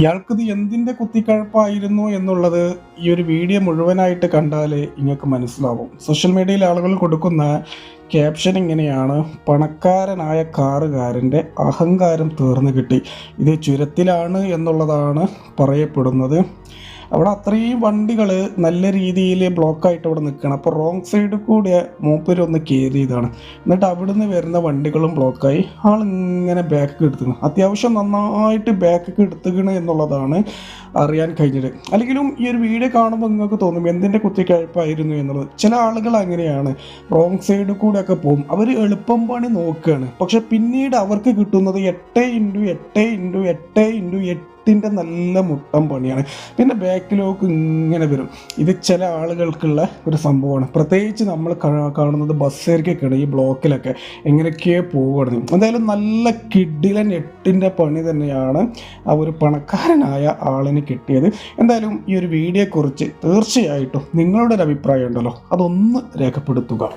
ഇയാൾക്കിത് എന്തിന്റെ കുത്തിക്കഴപ്പായിരുന്നു എന്നുള്ളത് ഈ ഒരു വീഡിയോ മുഴുവനായിട്ട് കണ്ടാലേ നിങ്ങൾക്ക് മനസ്സിലാവും. സോഷ്യൽ മീഡിയയിൽ ആളുകൾ കൊടുക്കുന്ന ക്യാപ്ഷൻ ഇങ്ങനെയാണ് പണക്കാരനായ കാറുകാരന്റെ അഹങ്കാരം തീർന്നു കിട്ടി. ഇത് ചുരത്തിലാണ് എന്നുള്ളതാണ് പറയപ്പെടുന്നത്. അവിടെ അത്രയും വണ്ടികൾ നല്ല രീതിയിൽ ബ്ലോക്കായിട്ട് അവിടെ നിൽക്കണം അപ്പോൾ റോങ് സൈഡിൽ കൂടെ മൂപ്പര് ഒന്ന് കയറിയതാണ് എന്നിട്ട് അവിടുന്ന് വരുന്ന വണ്ടികളും ബ്ലോക്കായി ആളിങ്ങനെ ബാക്ക് എടുത്തുക അത്യാവശ്യം നന്നായിട്ട് ബാക്ക് എടുത്തുകണ് എന്നുള്ളതാണ് അറിയാൻ കഴിഞ്ഞത്. അല്ലെങ്കിലും ഈ ഒരു വീഡിയോ കാണുമ്പോൾ നിങ്ങൾക്ക് തോന്നും എന്തിന്റെ കുത്തിക്കഴപ്പായിരുന്നു എന്നുള്ളത്? ചില ആളുകൾ അങ്ങനെയാണ്. റോങ് സൈഡിൽ കൂടെയൊക്കെ പോകും. അവർ എളുപ്പം പണി നോക്കുകയാണ് പക്ഷെ പിന്നീട് അവർക്ക് കിട്ടുന്നത് എട്ട് ഇന്റു എട്ട് ഇന്റു എട്ട് ഇന്റു എട്ടിന്റെ നല്ല മുട്ടം പണിയാണ്. പിന്നെ ബാക്കിലോക്ക് ഇങ്ങനെ വരും. ഇത് ചില ആളുകൾക്കുള്ള ഒരു സംഭവമാണ്. പ്രത്യേകിച്ച് നമ്മൾ കാണുന്നത് ബസ്സേർക്കൊക്കെയാണ് ഈ ബ്ലോക്കിലൊക്കെ എങ്ങനെയൊക്കെയോ പോകണം എന്തായാലും നല്ല കിഡിലൻ എട്ടിന്റെ പണി തന്നെയാണ് ആ ഒരു പണക്കാരനായ ആളിന് കിട്ടിയത്. എന്തായാലും ഈ ഒരു വീഡിയോയെക്കുറിച്ച് തീർച്ചയായിട്ടും നിങ്ങളുടെ ഒരു അഭിപ്രായം ഉണ്ടല്ലോ അതൊന്ന് രേഖപ്പെടുത്തുക.